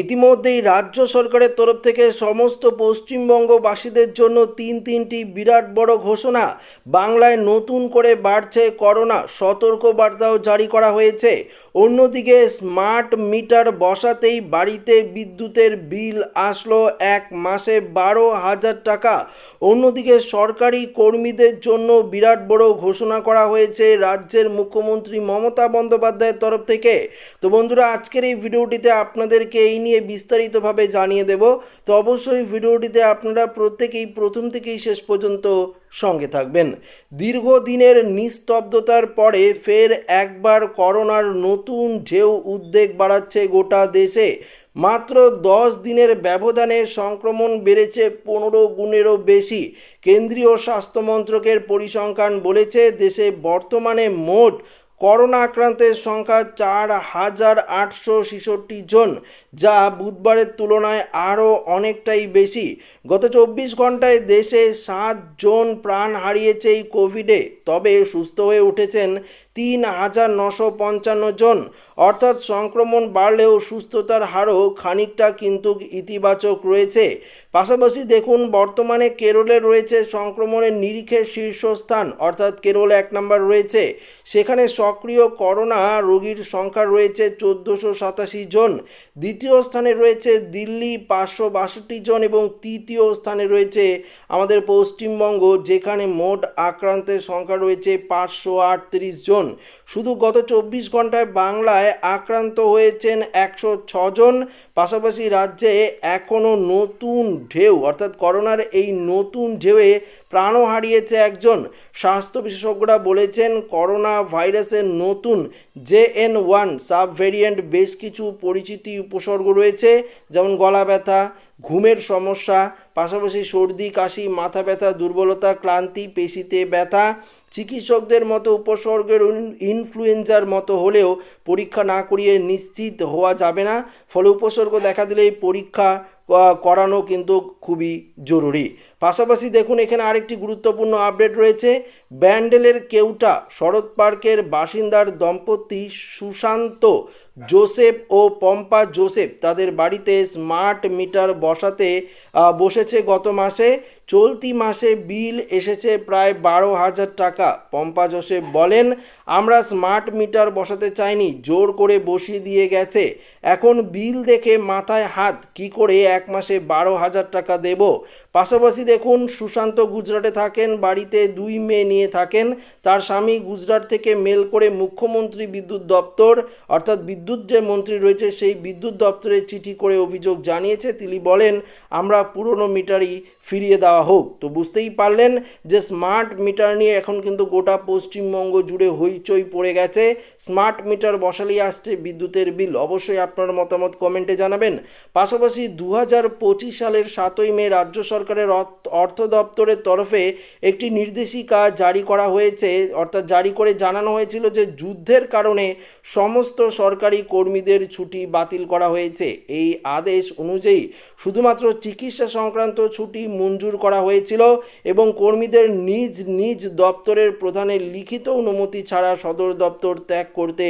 ইতিমধ্যেই রাজ্য সরকারের তরফ থেকে সমস্ত পশ্চিমবঙ্গবাসীদের জন্য তিন তিনটি বিরাট বড় ঘোষণা। বাংলায় নতুন করে বাড়ছে করোনা। সতর্ক বার্তাও জারি করা হয়েছে। অন্যদিকে স্মার্ট মিটার বসাতেই বাড়িতে বিদ্যুতের বিল আসলো এক মাসে বারো হাজার টাকা। অন্যদিকে সরকারি কর্মীদের জন্য বিরাট বড় ঘোষণা করা হয়েছে রাজ্যের মুখ্যমন্ত্রী মমতা বন্দ্যোপাধ্যায়ের তরফ থেকে। তো বন্ধুরা, আজকের এই ভিডিওটিতে আপনাদেরকে এই নিয়ে বিস্তারিতভাবে জানিয়ে দেব। তো অবশ্যই ভিডিওটিতে আপনারা প্রত্যেকেই প্রথম থেকেই শেষ পর্যন্ত সঙ্গে থাকবেন। দীর্ঘদিনের নিস্তব্ধতার পরে ফের একবার করোনার নতুন ঢেউ উদ্বেগ বাড়াচ্ছে গোটা দেশে। মাত্র দশ দিনের ব্যবধানে সংক্রমণ বেড়েছে পনেরো গুণেরও বেশি। কেন্দ্রীয় স্বাস্থ্য মন্ত্রকের পরিসংখ্যান বলেছে, দেশে বর্তমানে মোট করোনা আক্রান্তের সংখ্যা চার হাজার আটশো ছেষট্টি জন, যা বুধবারের তুলনায় আরও অনেকটাই বেশি। গত চব্বিশ ঘন্টায় দেশে সাত জন প্রাণ হারিয়েছে এই কোভিডে, তবে সুস্থ হয়ে উঠেছেন তিন হাজার নশো পঞ্চান্ন জন। অর্থাৎ সংক্রমণ বাড়লেও সুস্থতার হারও খানিকটা কিন্তু ইতিবাচক রয়েছে। পাশাপাশি দেখুন, বর্তমানে কেরলে রয়েছে সংক্রমণের নিরিখের শীর্ষস্থান। অর্থাৎ কেরল এক নম্বর রয়েছে। সেখানে সক্রিয় করোনা রোগীর সংখ্যা রয়েছে চোদ্দোশো সাতাশি জন। দ্বিতীয় স্থানে রয়েছে দিল্লি পাঁচশো বাষট্টি জন এবং তৃতীয় স্থানে রয়েছে আমাদের পশ্চিমবঙ্গ, যেখানে মোট আক্রান্তের সংখ্যা রয়েছে পাঁচশো আটত্রিশ জন। শুধু গত চব্বিশ ঘন্টায় বাংলায় আক্রান্ত হয়েছেন একশো ছজন পাশাপাশি রাজ্যে এখনও নতুন ঢেউ, অর্থাৎ করোনার এই নতুন ঢেউয়ে প্রাণও হারিয়েছে একজন। স্বাস্থ্য বিশেষজ্ঞরা বলেছেন, করোনা ভাইরাসের নতুন J N one sub variant বেশ কিছু পরিচিতি উপসর্গ রয়েছে, যেমন গলা ব্যথা, ঘুমের সমস্যা পাশাপাশি সর্দি, কাশি, মাথা ব্যথা, দুর্বলতা, ক্লান্তি, পেশিতে ব্যথা, চিকিৎসকদের মতো উপসর্গের ইনফ্লুয়েঞ্জার মতো হলেও পরীক্ষা না করিয়ে নিশ্চিত হওয়া যাবে না। ফলে উপসর্গ দেখা দিলেই পরীক্ষা করানো কিন্তু খুবই জরুরি। পাশাপাশি দেখুন, এখানে আরেকটি গুরুত্বপূর্ণ আপডেট রয়েছে। ব্যান্ডেলের কেউটা শরৎ পার্কের বাসিন্দার দম্পতি সুশান্ত জোসেফ ও পম্পা জোসেফ তাদের বাড়িতে স্মার্ট মিটার বসাতে বসেছে গত মাসে। চলতি মাসে বিল এসেছে প্রায় বারো হাজার টাকা, পম্পা জোসেফ বলেন। আমরা স্মার্ট মিটার বসাতে চাইনি, জোর করে বসিয়ে দিয়ে গেছে। এখন বিল দেখে মাথায় হাত, কি করে এক মাসে বারো হাজার টাকা দেব পাশাপাশি দেখুন, সুশান্ত গুজরাটে থাকেন, বাড়িতে দুই মেয়ে নিয়ে থাকেন। তার স্বামী গুজরাট থেকে মেল করে মুখ্যমন্ত্রী বিদ্যুৎ দপ্তর, অর্থাৎ বিদ্যুৎ যে মন্ত্রী রয়েছে সেই বিদ্যুৎ দপ্তরে চিঠি করে অভিযোগ জানিয়েছে। তিনি বলেন, আমরা পুরনো মিটারই ফিরিয়ে দেওয়া হোক। তো বুঝতেই পারলেন যে স্মার্ট মিটার নিয়ে এখন কিন্তু গোটা পশ্চিমবঙ্গ জুড়ে হইচই পড়ে গেছে। স্মার্ট মিটার বসালেই আসছে বিদ্যুতের বিল। অবশ্যই আপনার মতামত কমেন্টে জানাবেন। পাশাপাশি দু হাজার পঁচিশ সালের সাতই মে রাজ্য সরকারের অর্থ দপ্তরের তরফে একটি নির্দেশিকা জারি করা হয়েছে। অর্থাৎ জারি করে জানানো হয়েছিল যে যুদ্ধের কারণে সমস্ত সরকারি কর্মীদের ছুটি বাতিল করা হয়েছে। এই আদেশ অনুযায়ী শুধুমাত্র চিকিৎসা সংক্রান্ত ছুটি মঞ্জুর করা হয়েছিল এবং কর্মীদের নিজ নিজ দপ্তরের প্রধানের লিখিত অনুমতি ছাড়া সদর দপ্তর ত্যাগ করতে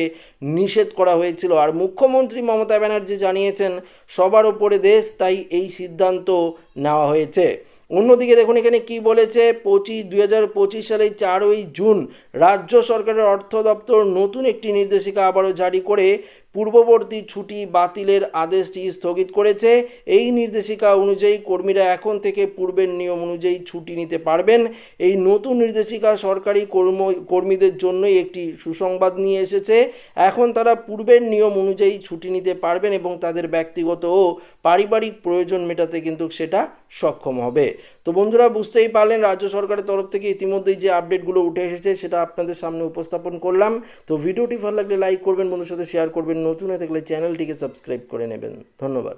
নিষেধ করা হয়েছিল। আর মুখ্যমন্ত্রী মমতা ব্যানার্জি জানিয়েছেন, সবার ওপরে দেশ, তাই এই সিদ্ধান্ত নেওয়া হয়েছে। অন্যদিকে দেখুন এখানে কি বলেছে পঁচিশ দুই হাজার পঁচিশ সালের চারই জুন রাজ্য সরকারের অর্থ দপ্তর নতুন একটি নির্দেশিকা আবারও জারি করে পূর্ববর্তী ছুটি বাতিলের আদেশটি স্থগিত করেছে। এই নির্দেশিকা অনুযায়ী কর্মীরা এখন থেকে পূর্বের নিয়ম অনুযায়ী ছুটি নিতে পারবেন। এই নতুন নির্দেশিকা সরকারি কর্ম, কর্মীদের জন্যই একটি সুসংবাদ নিয়ে এসেছে। এখন তারা পূর্বের নিয়ম অনুযায়ী ছুটি নিতে পারবেন এবং তাদের ব্যক্তিগত ও পারিবারিক প্রয়োজন মেটাতে কিন্তু সেটা সক্ষম হবে। তো বন্ধুরা, বুঝতেই পারলেন, রাজ্য সরকারের তরফ থেকে ইতিমধ্যেই যে আপডেটগুলো উঠে এসেছে, সেটা আপনাদের সামনে উপস্থাপন করলাম। তো ভিডিওটি ভালো লাগলে লাইক করবেন, বন্ধুর সাথে শেয়ার করবেন। নতুন হয়ে থাকলে চ্যানেলটিকে সাবস্ক্রাইব করে নেবেন। ধন্যবাদ।